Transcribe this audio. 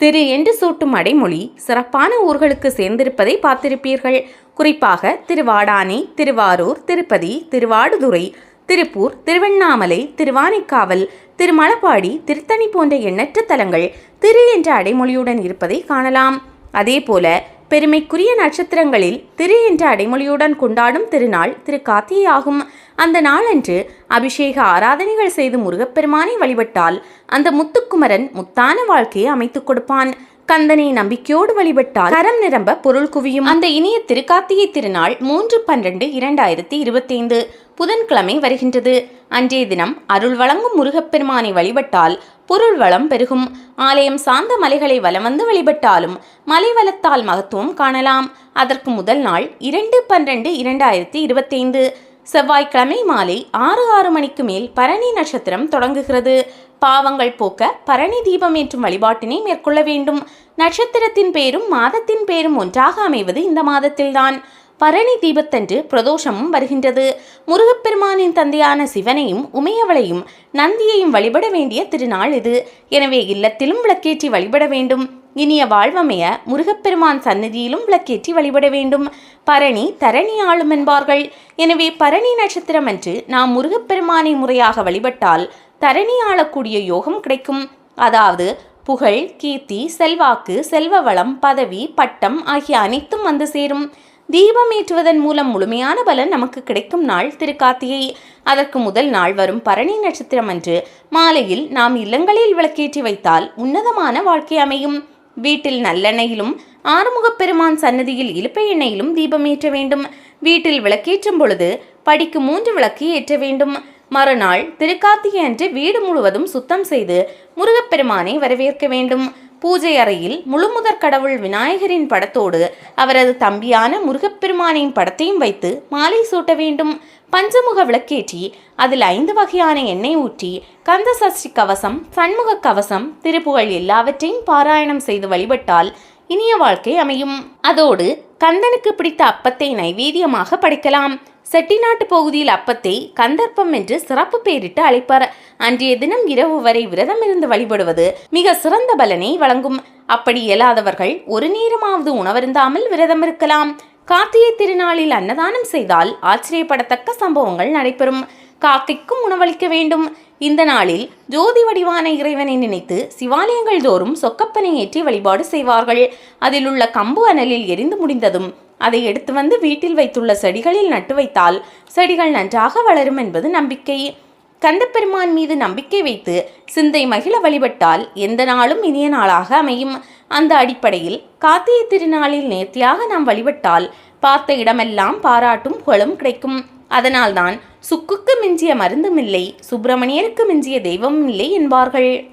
திரு என்று சூட்டும் அடைமொழி சிறப்பான ஊர்களுக்கு சேர்ந்திருப்பதை பார்த்திருப்பீர்கள். குறிப்பாக திருவாடானி திருவாரூர் திருப்பதி திருவாடுதுறை திருப்பூர் திருவண்ணாமலை திருவானைக்காவல் திருமலப்பாடி திருத்தணி போன்ற எண்ணற்ற தலங்கள் திரு என்ற அடைமொழியுடன் இருப்பதை காணலாம். அதேபோல பெருமைக்குரிய நட்சத்திரங்களில் திரு என்ற அடைமொழியுடன் கொண்டாடும் திருநாள் திரு கார்த்திகையாகும். அந்த நாளன்று அபிஷேக ஆராதனைகள் செய்து முருகப்பெருமானை வழிபட்டால் அந்த முத்துக்குமரன் முத்தான வாழ்க்கையை அமைத்துக் கொடுப்பான். கந்தனை நம்பிக்கையோடு வழிபட்டால் கரம் நிரம்ப பொருள் குவியும். அந்த இனிய திருக்கார்த்திகை திருநாள் மூன்று பன்னிரண்டு இரண்டாயிரத்தி இருபத்தைந்து புதன்கிழமை வருகின்றது. அன்றைய தினம் அருள் வழங்கும் முருகப்பெருமானை வழிபட்டால் பொருள் வளம் பெருகும். ஆலயம் சார்ந்த மலைகளை வலம் வந்து வழிபட்டாலும் மலை வளத்தால் மகத்துவம் காணலாம். அதற்கு முதல் நாள் இரண்டு பன்னிரண்டு இரண்டாயிரத்தி இருபத்தைந்து. செவ்வாய்க்கிழமை மாலை ஆறு ஆறு மணிக்கு மேல் பரணி நட்சத்திரம் தொடங்குகிறது. பாவங்கள் போக்க பரணி தீபம் ஏற்றும் வழிபாட்டினை மேற்கொள்ள வேண்டும். நட்சத்திரத்தின் பேரும் மாதத்தின் பேரும் ஒன்றாக அமைவது இந்த மாதத்தில்தான். பரணி தீபத்தன்று பிரதோஷமும் வருகின்றது. முருகப்பெருமானின் தந்தையான சிவனையும் உமையவளையும் நந்தியையும் வழிபட வேண்டிய திருநாள் இது. எனவே இல்லத்திலும் விளக்கேற்றி வழிபட வேண்டும். இனிய வாழ்வமைய முருகப்பெருமான் சந்நிதியிலும் விளக்கேற்றி வழிபட வேண்டும். பரணி தரணி ஆளும் என்பார்கள். எனவே பரணி நட்சத்திரம் அன்று நாம் முருகப்பெருமானை முறையாக வழிபட்டால் தரணி ஆளக்கூடிய யோகம் கிடைக்கும். அதாவது புகழ் கீர்த்தி செல்வாக்கு செல்வ வளம் பதவி பட்டம் ஆகிய அனைத்தும் வந்து சேரும். தீபம் ஏற்றுவதன் மூலம் முழுமையான பலன் நமக்கு கிடைக்கும் நாள் திருக்கார்த்திகை. அதற்கு முதல் நாள் வரும் பரணி நட்சத்திரம் அன்று மாலையில் நாம் இல்லங்களில் விளக்கேற்றி வைத்தால் உன்னதமான வாழ்க்கை அமையும். வீட்டில் நல்லெண்ணெயிலும் ஆறுமுகப்பெருமான் சன்னதியில் இலுப்பை எண்ணெயிலும் தீபம் ஏற்ற வேண்டும். வீட்டில் விளக்கேற்றும் பொழுது படிக்கு மூன்று விளக்கு ஏற்ற வேண்டும். மறுநாள் திருக்கார்த்திகை அன்று வீடு முழுவதும் சுத்தம் செய்து முருகப்பெருமானை வரவேற்க வேண்டும். பூஜை அறையில் முழுமுதற் கடவுள் விநாயகரின் படத்தோடு அவரது தம்பியான முருகப்பெருமானின் படத்தையும் வைத்து மாலை சூட்ட வேண்டும். பஞ்சமுக விளக்கேற்றி அதில் ஐந்து வகையான எண்ணெய் ஊற்றி கந்த சஷ்டி கவசம் சண்முக கவசம் திருப்புகழ் எல்லாவற்றையும் பாராயணம் செய்து வழிபட்டால் இனிய வாழ்க்கை அமையும். அதோடு கந்தனுக்கு பிடித்த அப்பத்தை நைவேத்தியமாக படைக்கலாம். செட்டிநாட்டு பகுதியில் அப்பத்தை கந்தர்ப்பம் என்று சிறப்பு பெயரிட்டு அழைப்பார். அன்றைய தினம் இரவு வரை விரதம் இருந்து வழிபடுவது மிக சிறந்த பலனை வழங்கும். அப்படி இயலாதவர்கள் ஒரு நேரமாவது உணவருந்தாமல் விரதம் இருக்கலாம். கார்த்திகை திருநாளில் அன்னதானம் செய்தால் ஆச்சரியப்படத்தக்க சம்பவங்கள் நடைபெறும். காக்கைக்கும் உணவளிக்க வேண்டும். இந்த நாளில் ஜோதி வடிவான இறைவனை நினைத்து சிவாலயங்கள் தோறும் சொக்கப்பனை ஏற்றி வழிபாடு செய்வார்கள். அதில் உள்ள கம்பு அனலில் எரிந்து முடிந்ததும் அதை எடுத்து வந்து வீட்டில் வைத்துள்ள செடிகளில் நட்டு வைத்தால் செடிகள் நன்றாக வளரும் என்பது நம்பிக்கை. கந்தப்பெருமான் மீது நம்பிக்கை வைத்து சிந்தை மகிழ வழிபட்டால் எந்த நாளும் இனிய நாளாக அமையும். அந்த அடிப்படையில் கார்த்திகை திருநாளில் நேர்த்தியாக நாம் வழிபட்டால் பார்த்த இடமெல்லாம் பாராட்டும் புகழும் கிடைக்கும். அதனால்தான் சுக்குக்கு மிஞ்சிய மருந்தும் இல்லை சுப்பிரமணியருக்கு மிஞ்சிய தெய்வமும் இல்லை என்பார்கள்.